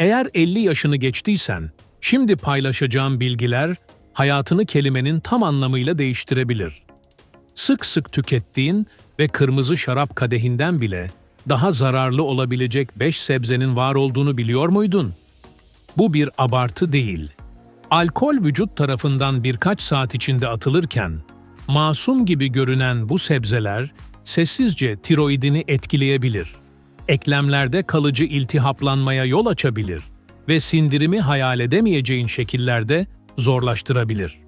Eğer 50 yaşını geçtiysen, şimdi paylaşacağım bilgiler hayatını kelimenin tam anlamıyla değiştirebilir. Sık sık tükettiğin ve kırmızı şarap kadehinden bile daha zararlı olabilecek 5 sebzenin var olduğunu biliyor muydun? Bu bir abartı değil. Alkol vücut tarafından birkaç saat içinde atılırken, masum gibi görünen bu sebzeler sessizce tiroidini etkileyebilir. Eklemlerde kalıcı iltihaplanmaya yol açabilir ve sindirimi hayal edemeyeceğin şekillerde zorlaştırabilir.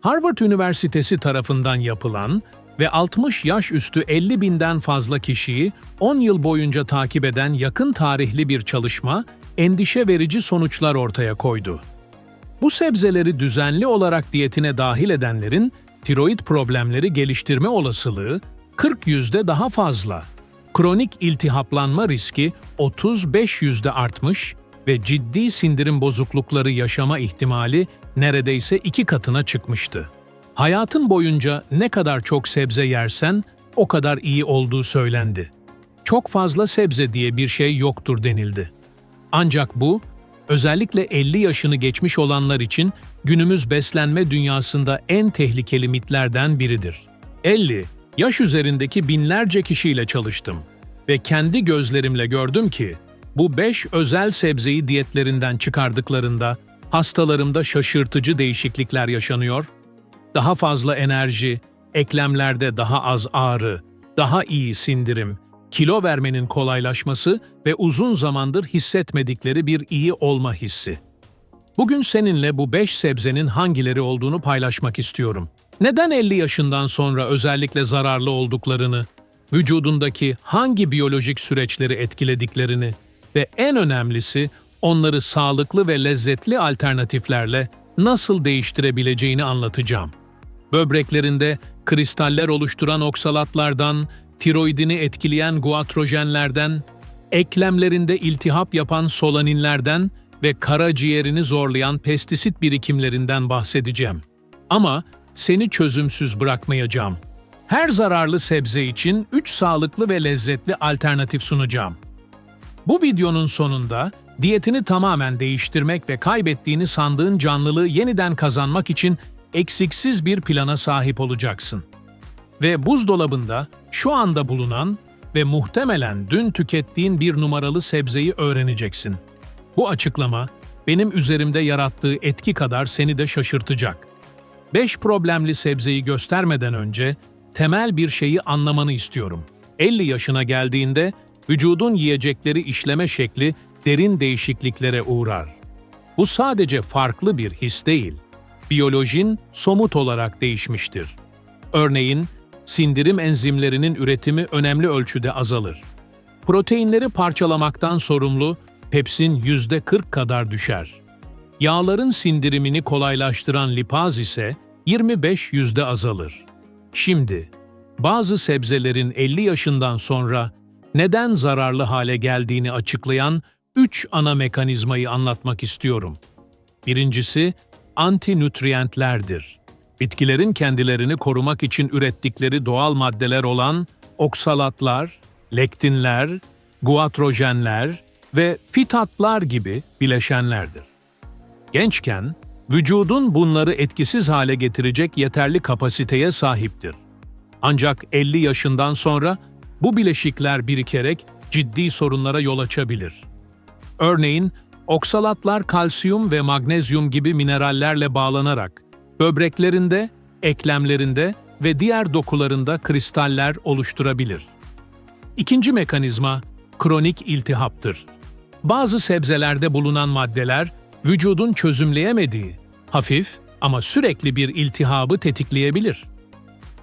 Harvard Üniversitesi tarafından yapılan ve 60 yaş üstü 50 binden fazla kişiyi 10 yıl boyunca takip eden yakın tarihli bir çalışma, endişe verici sonuçlar ortaya koydu. Bu sebzeleri düzenli olarak diyetine dahil edenlerin tiroid problemleri geliştirme olasılığı 40 yüzde daha fazla. Kronik iltihaplanma riski 35 yüzde artmış ve ciddi sindirim bozuklukları yaşama ihtimali neredeyse iki katına çıkmıştı. Hayatın boyunca ne kadar çok sebze yersen o kadar iyi olduğu söylendi. Çok fazla sebze diye bir şey yoktur denildi. Ancak bu, özellikle 50 yaşını geçmiş olanlar için günümüz beslenme dünyasında en tehlikeli mitlerden biridir. 50, yaş üzerindeki binlerce kişiyle çalıştım ve kendi gözlerimle gördüm ki bu 5 özel sebzeyi diyetlerinden çıkardıklarında hastalarımda şaşırtıcı değişiklikler yaşanıyor, daha fazla enerji, eklemlerde daha az ağrı, daha iyi sindirim, kilo vermenin kolaylaşması ve uzun zamandır hissetmedikleri bir iyi olma hissi. Bugün seninle bu 5 sebzenin hangileri olduğunu paylaşmak istiyorum. Neden 50 yaşından sonra özellikle zararlı olduklarını, vücudundaki hangi biyolojik süreçleri etkilediklerini ve en önemlisi onları sağlıklı ve lezzetli alternatiflerle nasıl değiştirebileceğini anlatacağım. Böbreklerinde kristaller oluşturan oksalatlardan, tiroidini etkileyen guatrojenlerden, eklemlerinde iltihap yapan solaninlerden ve karaciğerini zorlayan pestisit birikimlerinden bahsedeceğim. Ama seni çözümsüz bırakmayacağım. Her zararlı sebze için 3 sağlıklı ve lezzetli alternatif sunacağım. Bu videonun sonunda diyetini tamamen değiştirmek ve kaybettiğini sandığın canlılığı yeniden kazanmak için eksiksiz bir plana sahip olacaksın. Ve buzdolabında şu anda bulunan ve muhtemelen dün tükettiğin bir numaralı sebzeyi öğreneceksin. Bu açıklama benim üzerimde yarattığı etki kadar seni de şaşırtacak. 5 problemli sebzeyi göstermeden önce temel bir şeyi anlamanı istiyorum. 50 yaşına geldiğinde vücudun yiyecekleri işleme şekli derin değişikliklere uğrar. Bu sadece farklı bir his değil, biyolojin somut olarak değişmiştir. Örneğin, sindirim enzimlerinin üretimi önemli ölçüde azalır. Proteinleri parçalamaktan sorumlu pepsin yüzde 40 kadar düşer. Yağların sindirimini kolaylaştıran lipaz ise 25 yüzde azalır. Şimdi, bazı sebzelerin 50 yaşından sonra neden zararlı hale geldiğini açıklayan 3 ana mekanizmayı anlatmak istiyorum. Birincisi, antinütriyentlerdir. Bitkilerin kendilerini korumak için ürettikleri doğal maddeler olan oksalatlar, lektinler, guatrojenler ve fitatlar gibi bileşenlerdir. Gençken, vücudun bunları etkisiz hale getirecek yeterli kapasiteye sahiptir. Ancak 50 yaşından sonra bu bileşikler birikerek ciddi sorunlara yol açabilir. Örneğin, oksalatlar kalsiyum ve magnezyum gibi minerallerle bağlanarak böbreklerinde, eklemlerinde ve diğer dokularında kristaller oluşturabilir. İkinci mekanizma kronik iltihaptır. Bazı sebzelerde bulunan maddeler vücudun çözümleyemediği, hafif ama sürekli bir iltihabı tetikleyebilir.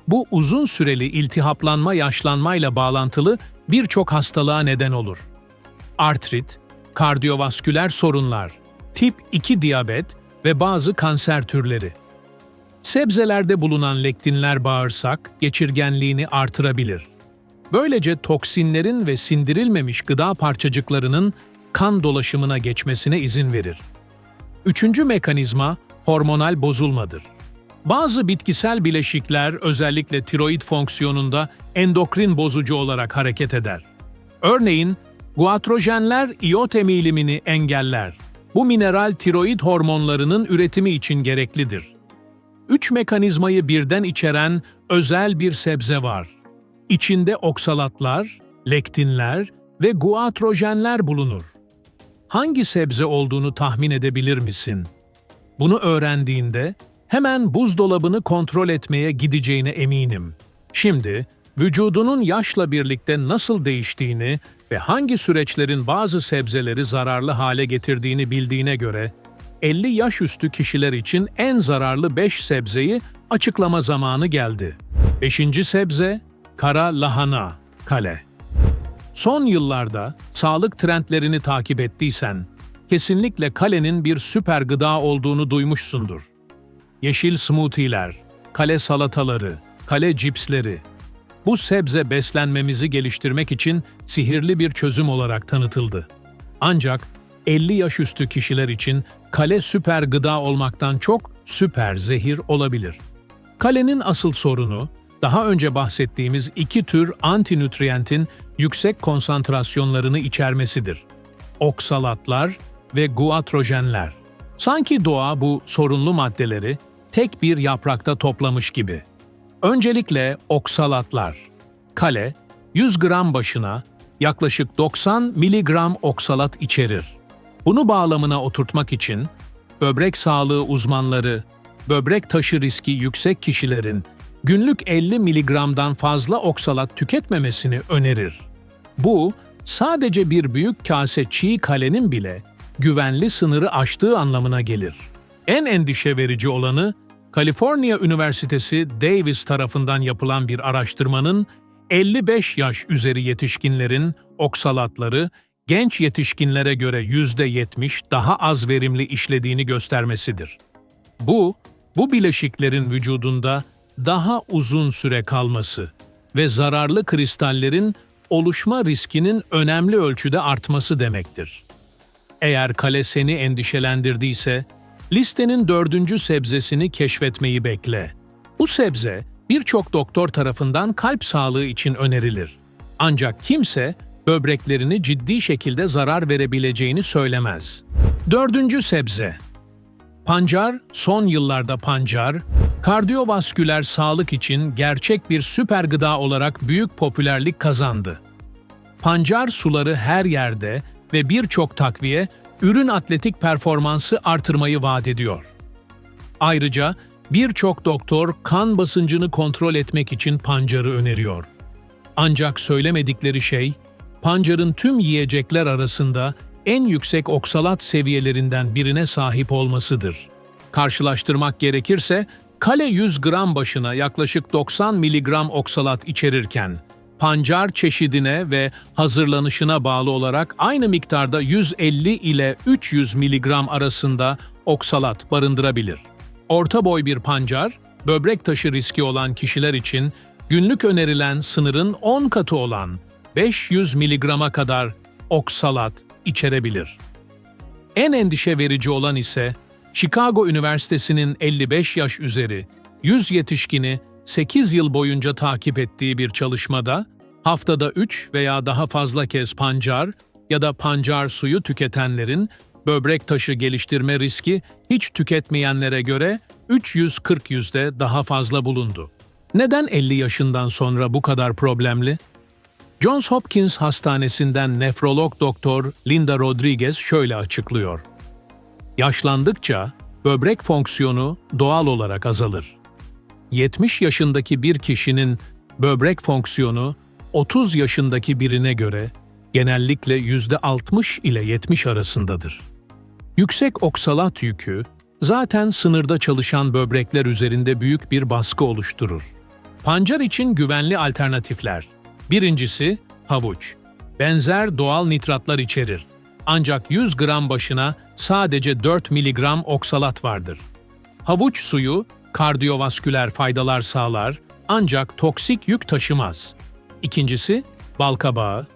Bu uzun süreli iltihaplanma yaşlanmayla bağlantılı birçok hastalığa neden olur. Artrit, kardiyovasküler sorunlar, tip 2 diyabet ve bazı kanser türleri. Sebzelerde bulunan lektinler bağırsak geçirgenliğini artırabilir. Böylece toksinlerin ve sindirilmemiş gıda parçacıklarının kan dolaşımına geçmesine izin verir. Üçüncü mekanizma hormonal bozulmadır. Bazı bitkisel bileşikler özellikle tiroid fonksiyonunda endokrin bozucu olarak hareket eder. Örneğin Guatrojenler iot emilimini engeller. Bu mineral tiroid hormonlarının üretimi için gereklidir. Üç mekanizmayı birden içeren özel bir sebze var. İçinde oksalatlar, lektinler ve guatrojenler bulunur. Hangi sebze olduğunu tahmin edebilir misin? Bunu öğrendiğinde hemen buzdolabını kontrol etmeye gideceğine eminim. Şimdi vücudunun yaşla birlikte nasıl değiştiğini ve hangi süreçlerin bazı sebzeleri zararlı hale getirdiğini bildiğine göre 50 yaş üstü kişiler için en zararlı 5 sebzeyi açıklama zamanı geldi. 5. sebze kara lahana, kale. Son yıllarda sağlık trendlerini takip ettiysen, kesinlikle kalenin bir süper gıda olduğunu duymuşsundur. Yeşil smoothie'ler, kale salataları, kale cipsleri. Bu sebze beslenmemizi geliştirmek için sihirli bir çözüm olarak tanıtıldı. Ancak 50 yaş üstü kişiler için kale süper gıda olmaktan çok süper zehir olabilir. Kalenin asıl sorunu, daha önce bahsettiğimiz iki tür antinütriyentin yüksek konsantrasyonlarını içermesidir. Oksalatlar ve guatrojenler. Sanki doğa bu sorunlu maddeleri tek bir yaprakta toplamış gibi. Öncelikle oksalatlar. Kale, 100 gram başına yaklaşık 90 miligram oksalat içerir. Bunu bağlamına oturtmak için böbrek sağlığı uzmanları, böbrek taşı riski yüksek kişilerin günlük 50 miligramdan fazla oksalat tüketmemesini önerir. Bu, sadece bir büyük kase çiğ kalenin bile güvenli sınırı aştığı anlamına gelir. En endişe verici olanı, Kaliforniya Üniversitesi Davis tarafından yapılan bir araştırmanın 55 yaş üzeri yetişkinlerin oksalatları genç yetişkinlere göre %70 daha az verimli işlediğini göstermesidir. Bu, bu bileşiklerin vücudunda daha uzun süre kalması ve zararlı kristallerin oluşma riskinin önemli ölçüde artması demektir. Eğer kale seni endişelendirdiyse, listenin dördüncü sebzesini keşfetmeyi bekle. Bu sebze birçok doktor tarafından kalp sağlığı için önerilir. Ancak kimse böbreklerini ciddi şekilde zarar verebileceğini söylemez. Dördüncü sebze Pancar, son yıllarda pancar, kardiyovasküler sağlık için gerçek bir süper gıda olarak büyük popülerlik kazandı. Pancar suları her yerde ve birçok takviye, ürün atletik performansı artırmayı vaat ediyor. Ayrıca birçok doktor kan basıncını kontrol etmek için pancarı öneriyor. Ancak söylemedikleri şey, pancarın tüm yiyecekler arasında en yüksek oksalat seviyelerinden birine sahip olmasıdır. Karşılaştırmak gerekirse, kale 100 gram başına yaklaşık 90 miligram oksalat içerirken, pancar çeşidine ve hazırlanışına bağlı olarak aynı miktarda 150 ile 300 miligram arasında oksalat barındırabilir. Orta boy bir pancar, böbrek taşı riski olan kişiler için günlük önerilen sınırın 10 katı olan 500 miligrama kadar oksalat içerebilir. En endişe verici olan ise Chicago Üniversitesi'nin 55 yaş üzeri 100 yetişkini 8 yıl boyunca takip ettiği bir çalışmada haftada 3 veya daha fazla kez pancar ya da pancar suyu tüketenlerin böbrek taşı geliştirme riski hiç tüketmeyenlere göre 340 yüzde daha fazla bulundu. Neden 50 yaşından sonra bu kadar problemli? Johns Hopkins Hastanesi'nden nefrolog doktor Linda Rodriguez şöyle açıklıyor. Yaşlandıkça böbrek fonksiyonu doğal olarak azalır. 70 yaşındaki bir kişinin böbrek fonksiyonu 30 yaşındaki birine göre genellikle %60 ile 70 arasındadır. Yüksek oksalat yükü zaten sınırda çalışan böbrekler üzerinde büyük bir baskı oluşturur. Pancar için güvenli alternatifler. Birincisi havuç. Benzer doğal nitratlar içerir. Ancak 100 gram başına sadece 4 miligram oksalat vardır. Havuç suyu kardiyovasküler faydalar sağlar ancak toksik yük taşımaz. İkincisi balkabağı.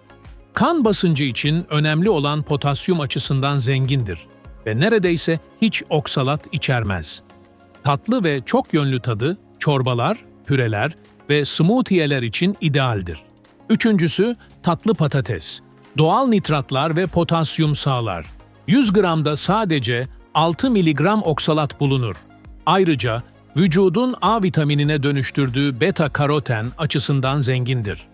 Kan basıncı için önemli olan potasyum açısından zengindir ve neredeyse hiç oksalat içermez. Tatlı ve çok yönlü tadı çorbalar, püreler ve smoothie'ler için idealdir. Üçüncüsü tatlı patates. Doğal nitratlar ve potasyum sağlar. 100 gramda sadece 6 miligram oksalat bulunur. Ayrıca vücudun A vitaminine dönüştürdüğü beta karoten açısından zengindir.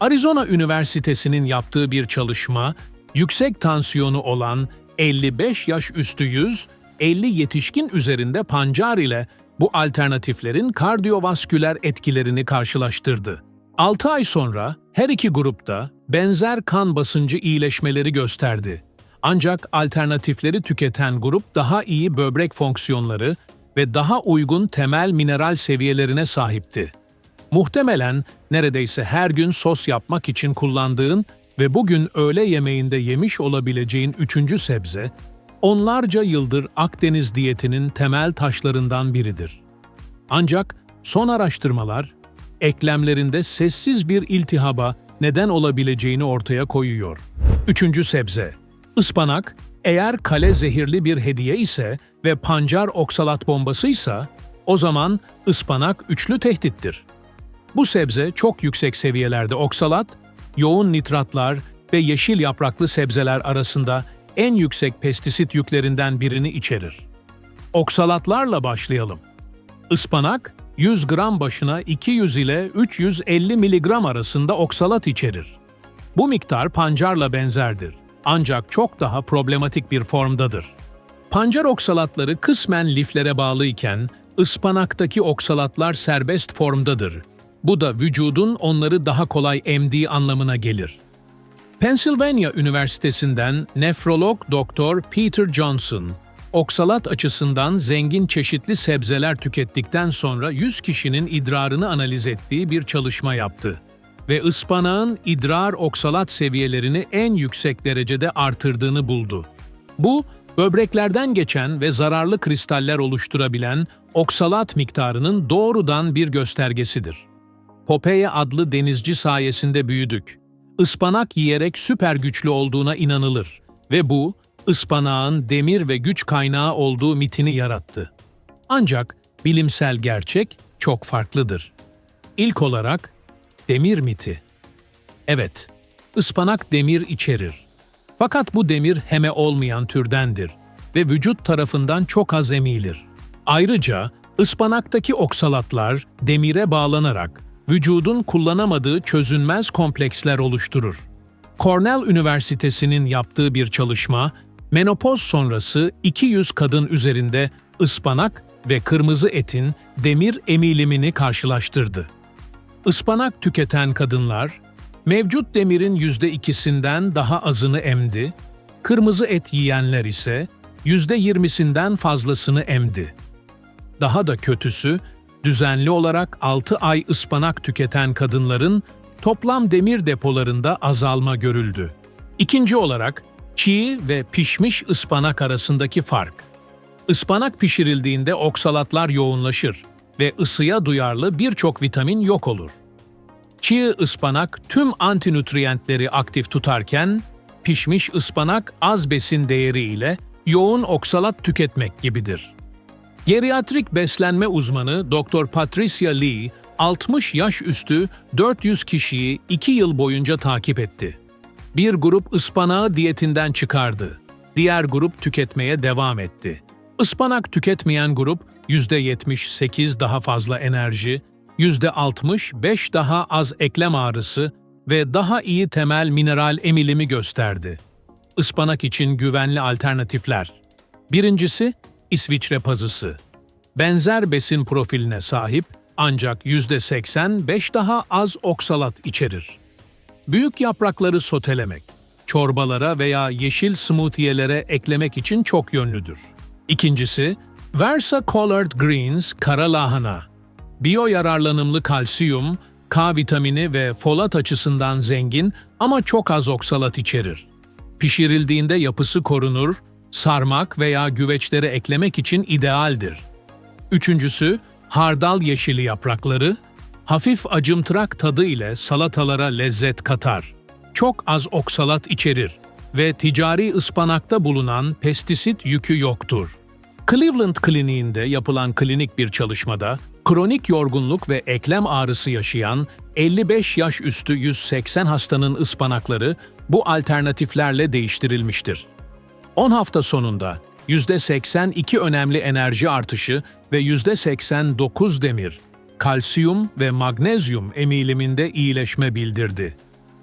Arizona Üniversitesi'nin yaptığı bir çalışma, yüksek tansiyonu olan 55 yaş üstü 100, 50 yetişkin üzerinde pancar ile bu alternatiflerin kardiyovasküler etkilerini karşılaştırdı. 6 ay sonra her iki grupta benzer kan basıncı iyileşmeleri gösterdi. Ancak alternatifleri tüketen grup daha iyi böbrek fonksiyonları ve daha uygun temel mineral seviyelerine sahipti. Muhtemelen neredeyse her gün sos yapmak için kullandığın ve bugün öğle yemeğinde yemiş olabileceğin üçüncü sebze, onlarca yıldır Akdeniz diyetinin temel taşlarından biridir. Ancak son araştırmalar, eklemlerinde sessiz bir iltihaba neden olabileceğini ortaya koyuyor. Üçüncü sebze, ıspanak, eğer kale zehirli bir hediye ise ve pancar oksalat bombasıysa, o zaman ıspanak üçlü tehdittir. Bu sebze çok yüksek seviyelerde oksalat, yoğun nitratlar ve yeşil yapraklı sebzeler arasında en yüksek pestisit yüklerinden birini içerir. Oksalatlarla başlayalım. Ispanak, 100 gram başına 200 ile 350 miligram arasında oksalat içerir. Bu miktar pancarla benzerdir. Ancak çok daha problematik bir formdadır. Pancar oksalatları kısmen liflere bağlıyken, ıspanaktaki oksalatlar serbest formdadır. Bu da vücudun onları daha kolay emdiği anlamına gelir. Pennsylvania Üniversitesi'nden nefrolog Dr. Peter Johnson, oksalat açısından zengin çeşitli sebzeler tükettikten sonra 100 kişinin idrarını analiz ettiği bir çalışma yaptı ve ıspanağın idrar oksalat seviyelerini en yüksek derecede artırdığını buldu. Bu, böbreklerden geçen ve zararlı kristaller oluşturabilen oksalat miktarının doğrudan bir göstergesidir. Popeye adlı denizci sayesinde büyüdük. Ispanak yiyerek süper güçlü olduğuna inanılır ve bu, ıspanağın demir ve güç kaynağı olduğu mitini yarattı. Ancak bilimsel gerçek çok farklıdır. İlk olarak demir miti. Evet, ıspanak demir içerir. Fakat bu demir heme olmayan türdendir ve vücut tarafından çok az emilir. Ayrıca ıspanaktaki oksalatlar demire bağlanarak vücudun kullanamadığı çözünmez kompleksler oluşturur. Cornell Üniversitesi'nin yaptığı bir çalışma, menopoz sonrası 200 kadın üzerinde ıspanak ve kırmızı etin demir emilimini karşılaştırdı. Ispanak tüketen kadınlar, mevcut demirin %2'sinden daha azını emdi, kırmızı et yiyenler ise %20'sinden fazlasını emdi. Daha da kötüsü, düzenli olarak 6 ay ıspanak tüketen kadınların toplam demir depolarında azalma görüldü. İkinci olarak çiğ ve pişmiş ıspanak arasındaki fark. Ispanak pişirildiğinde oksalatlar yoğunlaşır ve ısıya duyarlı birçok vitamin yok olur. Çiğ ıspanak tüm antinutriyentleri aktif tutarken, pişmiş ıspanak az besin değeri ile yoğun oksalat tüketmek gibidir. Geriatrik beslenme uzmanı Dr. Patricia Lee, 60 yaş üstü 400 kişiyi 2 yıl boyunca takip etti. Bir grup ıspanağı diyetinden çıkardı. Diğer grup tüketmeye devam etti. Ispanak tüketmeyen grup %78 daha fazla enerji, %65 daha az eklem ağrısı ve daha iyi temel mineral emilimi gösterdi. Ispanak için güvenli alternatifler. Birincisi, İsviçre pazısı. Benzer besin profiline sahip ancak %85 daha az oksalat içerir. Büyük yaprakları sotelemek, çorbalara veya yeşil smoothie'lere eklemek için çok yönlüdür. İkincisi, Versa Collard Greens kara lahana. Biyo yararlanımlı kalsiyum, K vitamini ve folat açısından zengin ama çok az oksalat içerir. Pişirildiğinde yapısı korunur, sarmak veya güveçlere eklemek için idealdir. Üçüncüsü, hardal yeşili yaprakları, hafif acımtırak tadı ile salatalara lezzet katar. Çok az oksalat içerir ve ticari ıspanakta bulunan pestisit yükü yoktur. Cleveland Kliniğinde yapılan klinik bir çalışmada, kronik yorgunluk ve eklem ağrısı yaşayan 55 yaş üstü 180 hastanın ıspanakları bu alternatiflerle değiştirilmiştir. 10 hafta sonunda %82 önemli enerji artışı ve %89 demir, kalsiyum ve magnezyum emiliminde iyileşme bildirdi.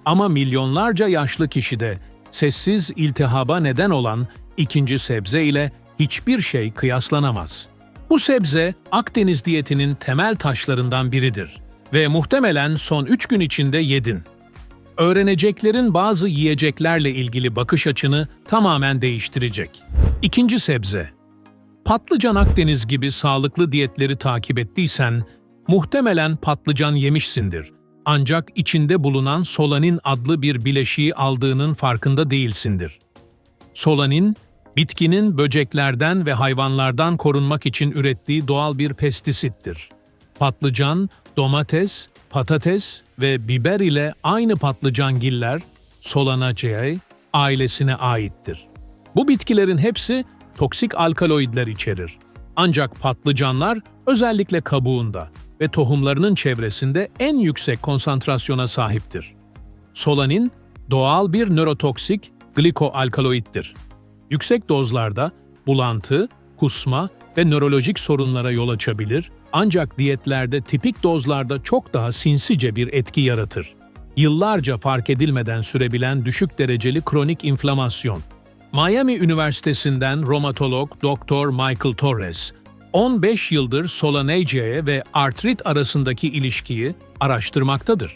Ama milyonlarca yaşlı kişide sessiz iltihaba neden olan ikinci sebze ile hiçbir şey kıyaslanamaz. Bu sebze Akdeniz diyetinin temel taşlarından biridir ve muhtemelen son 3 gün içinde yedin. Öğreneceklerin bazı yiyeceklerle ilgili bakış açını tamamen değiştirecek. İkinci sebze. Patlıcan Akdeniz gibi sağlıklı diyetleri takip ettiysen, muhtemelen patlıcan yemişsindir. Ancak içinde bulunan solanin adlı bir bileşiği aldığının farkında değilsindir. Solanin, bitkinin böceklerden ve hayvanlardan korunmak için ürettiği doğal bir pestisittir. Patlıcan, domates, patates ve biber ile aynı patlıcangiller Solanaceae ailesine aittir. Bu bitkilerin hepsi toksik alkaloidler içerir. Ancak patlıcanlar özellikle kabuğunda ve tohumlarının çevresinde en yüksek konsantrasyona sahiptir. Solanin, doğal bir nörotoksik glikoalkaloiddir. Yüksek dozlarda bulantı, kusma ve nörolojik sorunlara yol açabilir ancak diyetlerde tipik dozlarda çok daha sinsice bir etki yaratır. Yıllarca fark edilmeden sürebilen düşük dereceli kronik inflamasyon. Miami Üniversitesi'nden romatolog Dr. Michael Torres, 15 yıldır Solanaceae ve artrit arasındaki ilişkiyi araştırmaktadır.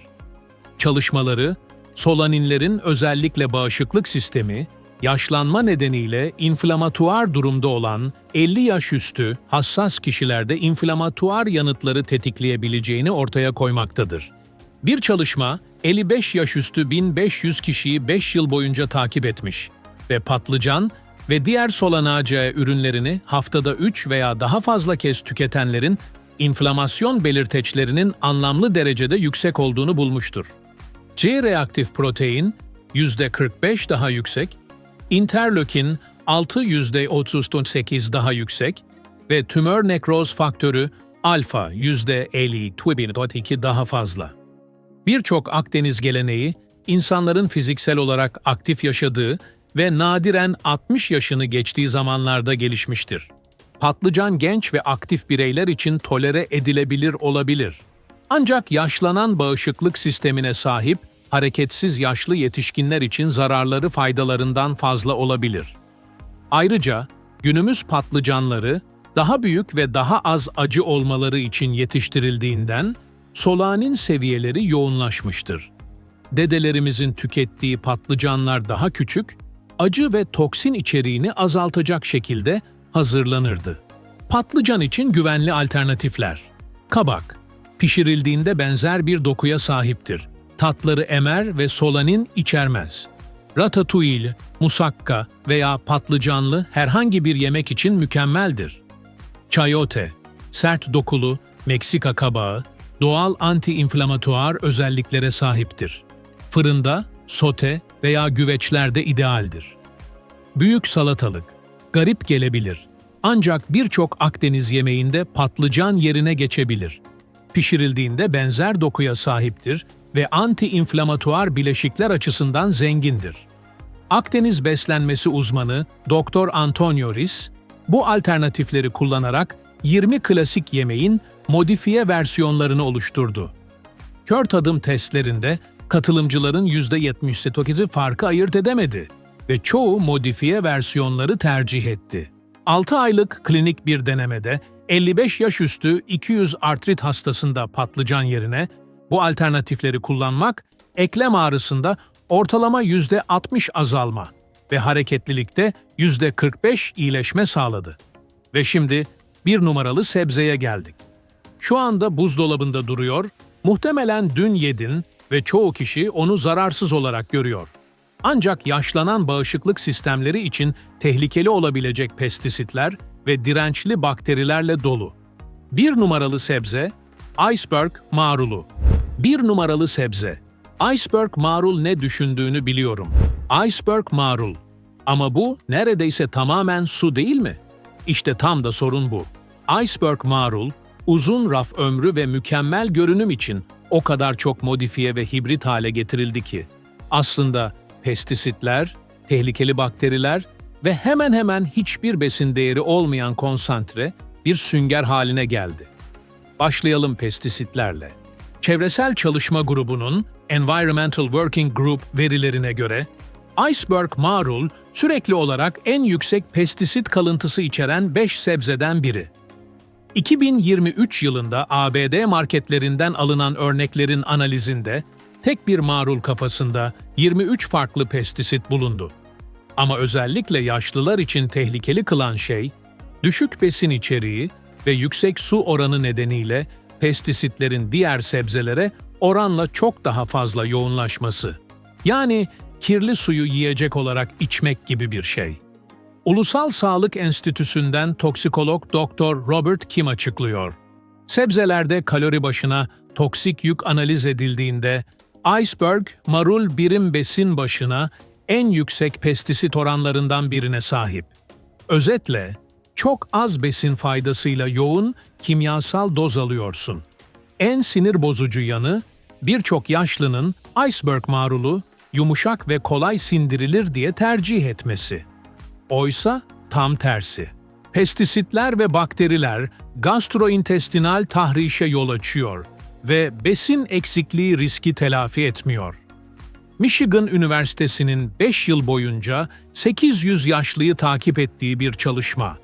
Çalışmaları, solaninlerin özellikle bağışıklık sistemi, yaşlanma nedeniyle inflamatuar durumda olan 50 yaş üstü hassas kişilerde inflamatuar yanıtları tetikleyebileceğini ortaya koymaktadır. Bir çalışma 55 yaş üstü 1500 kişiyi 5 yıl boyunca takip etmiş ve patlıcan ve diğer solanacae ürünlerini haftada 3 veya daha fazla kez tüketenlerin inflamasyon belirteçlerinin anlamlı derecede yüksek olduğunu bulmuştur. C-reaktif protein %45 daha yüksek, interleukin 6 %38 daha yüksek ve tümör nekroz faktörü alfa %50 daha fazla. Birçok Akdeniz geleneği, insanların fiziksel olarak aktif yaşadığı ve nadiren 60 yaşını geçtiği zamanlarda gelişmiştir. Patlıcan genç ve aktif bireyler için tolere edilebilir olabilir. Ancak yaşlanan bağışıklık sistemine sahip hareketsiz yaşlı yetişkinler için zararları faydalarından fazla olabilir. Ayrıca günümüz patlıcanları daha büyük ve daha az acı olmaları için yetiştirildiğinden solanin seviyeleri yoğunlaşmıştır. Dedelerimizin tükettiği patlıcanlar daha küçük, acı ve toksin içeriğini azaltacak şekilde hazırlanırdı. Patlıcan için güvenli alternatifler. Kabak, pişirildiğinde benzer bir dokuya sahiptir tatları emer ve solanin içermez. Ratatouille, musakka veya patlıcanlı herhangi bir yemek için mükemmeldir. Chayote, sert dokulu, Meksika kabağı, doğal anti-inflamatuar özelliklere sahiptir. Fırında, sote veya güveçlerde idealdir. Büyük salatalık, garip gelebilir. Ancak birçok Akdeniz yemeğinde patlıcan yerine geçebilir. Pişirildiğinde benzer dokuya sahiptir ve anti-inflamatuar bileşikler açısından zengindir. Akdeniz beslenmesi uzmanı Dr. Antonio Riz, bu alternatifleri kullanarak 20 klasik yemeğin modifiye versiyonlarını oluşturdu. Kör tadım testlerinde katılımcıların %78'i farkı ayırt edemedi ve çoğu modifiye versiyonları tercih etti. 6 aylık klinik bir denemede 55 yaş üstü 200 artrit hastasında patlıcan yerine bu alternatifleri kullanmak, eklem ağrısında ortalama %60 azalma ve hareketlilikte %45 iyileşme sağladı. Ve şimdi bir numaralı sebzeye geldik. Şu anda buzdolabında duruyor, muhtemelen dün yedin ve çoğu kişi onu zararsız olarak görüyor. Ancak yaşlanan bağışıklık sistemleri için tehlikeli olabilecek pestisitler ve dirençli bakterilerle dolu. Bir numaralı sebze, iceberg marulu. Bir numaralı sebze. Iceberg marul ne düşündüğünü biliyorum. Iceberg marul. Ama bu neredeyse tamamen su değil mi? İşte tam da sorun bu. Iceberg marul, uzun raf ömrü ve mükemmel görünüm için o kadar çok modifiye ve hibrit hale getirildi ki, aslında pestisitler, tehlikeli bakteriler ve hemen hemen hiçbir besin değeri olmayan konsantre bir sünger haline geldi. Başlayalım pestisitlerle. Çevresel Çalışma Grubu'nun Environmental Working Group verilerine göre iceberg marul sürekli olarak en yüksek pestisit kalıntısı içeren 5 sebzeden biri. 2023 yılında ABD marketlerinden alınan örneklerin analizinde tek bir marul kafasında 23 farklı pestisit bulundu. Ama özellikle yaşlılar için tehlikeli kılan şey, düşük besin içeriği ve yüksek su oranı nedeniyle pestisitlerin diğer sebzelere oranla çok daha fazla yoğunlaşması. Yani kirli suyu yiyecek olarak içmek gibi bir şey. Ulusal Sağlık Enstitüsü'nden toksikolog Dr. Robert Kim açıklıyor. Sebzelerde kalori başına toksik yük analiz edildiğinde iceberg marul birim besin başına en yüksek pestisit oranlarından birine sahip. Özetle, çok az besin faydasıyla yoğun kimyasal doz alıyorsun. En sinir bozucu yanı, birçok yaşlının iceberg marulu yumuşak ve kolay sindirilir diye tercih etmesi. Oysa tam tersi. Pestisitler ve bakteriler gastrointestinal tahrişe yol açıyor ve besin eksikliği riski telafi etmiyor. Michigan Üniversitesi'nin 5 yıl boyunca 800 yaşlıyı takip ettiği bir çalışma,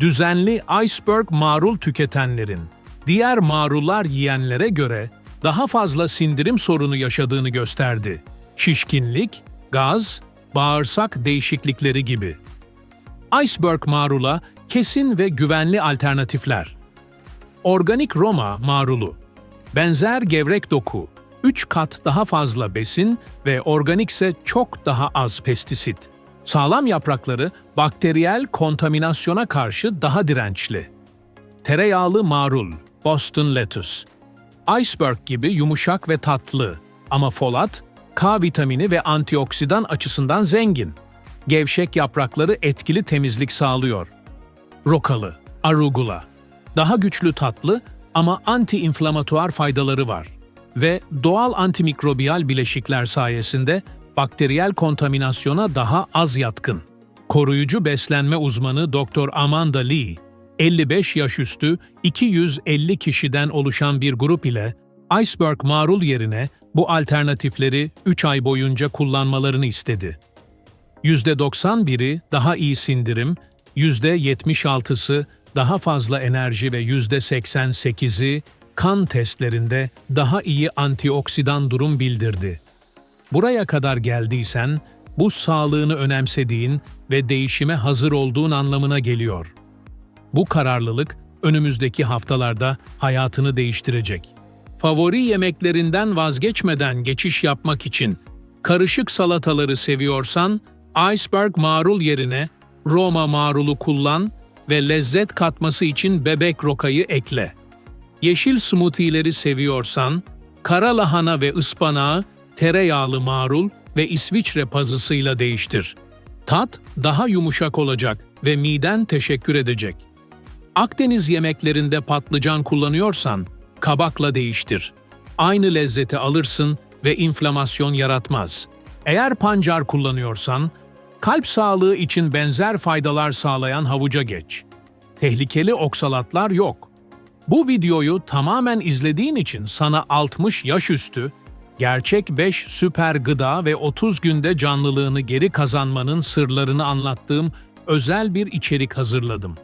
düzenli iceberg marul tüketenlerin diğer marullar yiyenlere göre daha fazla sindirim sorunu yaşadığını gösterdi. Şişkinlik, gaz, bağırsak değişiklikleri gibi. Iceberg marula kesin ve güvenli alternatifler. Organik Roma marulu. Benzer gevrek doku, 3 kat daha fazla besin ve organikse çok daha az pestisit. Sağlam yaprakları bakteriyel kontaminasyona karşı daha dirençli. Tereyağlı marul, Boston lettuce. Iceberg gibi yumuşak ve tatlı ama folat, K vitamini ve antioksidan açısından zengin. Gevşek yaprakları etkili temizlik sağlıyor. Rokalı, arugula. Daha güçlü tatlı ama anti-inflamatuar faydaları var. Ve doğal antimikrobiyal bileşikler sayesinde bakteriyel kontaminasyona daha az yatkın. Koruyucu beslenme uzmanı Dr. Amanda Lee, 55 yaş üstü 250 kişiden oluşan bir grup ile iceberg marul yerine bu alternatifleri 3 ay boyunca kullanmalarını istedi. %91'i daha iyi sindirim, %76'sı daha fazla enerji ve %88'i kan testlerinde daha iyi antioksidan durum bildirdi. Buraya kadar geldiysen, bu sağlığını önemsediğin ve değişime hazır olduğun anlamına geliyor. Bu kararlılık önümüzdeki haftalarda hayatını değiştirecek. Favori yemeklerinden vazgeçmeden geçiş yapmak için karışık salataları seviyorsan, iceberg marul yerine Roma marulu kullan ve lezzet katması için bebek rokayı ekle. Yeşil smoothie'leri seviyorsan, kara lahana ve ıspanağı tereyağlı marul ve İsviçre pazısıyla değiştir. Tat daha yumuşak olacak ve miden teşekkür edecek. Akdeniz yemeklerinde patlıcan kullanıyorsan, kabakla değiştir. Aynı lezzeti alırsın ve inflamasyon yaratmaz. Eğer pancar kullanıyorsan, kalp sağlığı için benzer faydalar sağlayan havuca geç. Tehlikeli oksalatlar yok. Bu videoyu tamamen izlediğin için sana 60 yaş üstü, gerçek 5 süper gıda ve 30 günde canlılığını geri kazanmanın sırlarını anlattığım özel bir içerik hazırladım.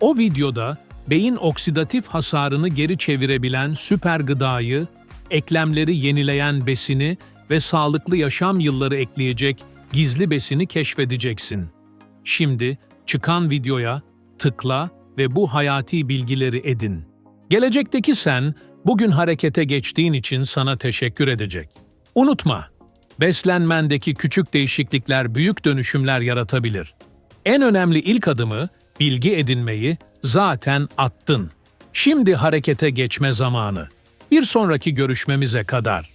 O videoda beyin oksidatif hasarını geri çevirebilen süper gıdayı, eklemleri yenileyen besini ve sağlıklı yaşam yılları ekleyecek gizli besini keşfedeceksin. Şimdi çıkan videoya tıkla ve bu hayati bilgileri edin. Gelecekteki sen bugün harekete geçtiğin için sana teşekkür edecek. Unutma, beslenmendeki küçük değişiklikler büyük dönüşümler yaratabilir. En önemli ilk adımı bilgi edinmeyi zaten attın. Şimdi harekete geçme zamanı. Bir sonraki görüşmemize kadar.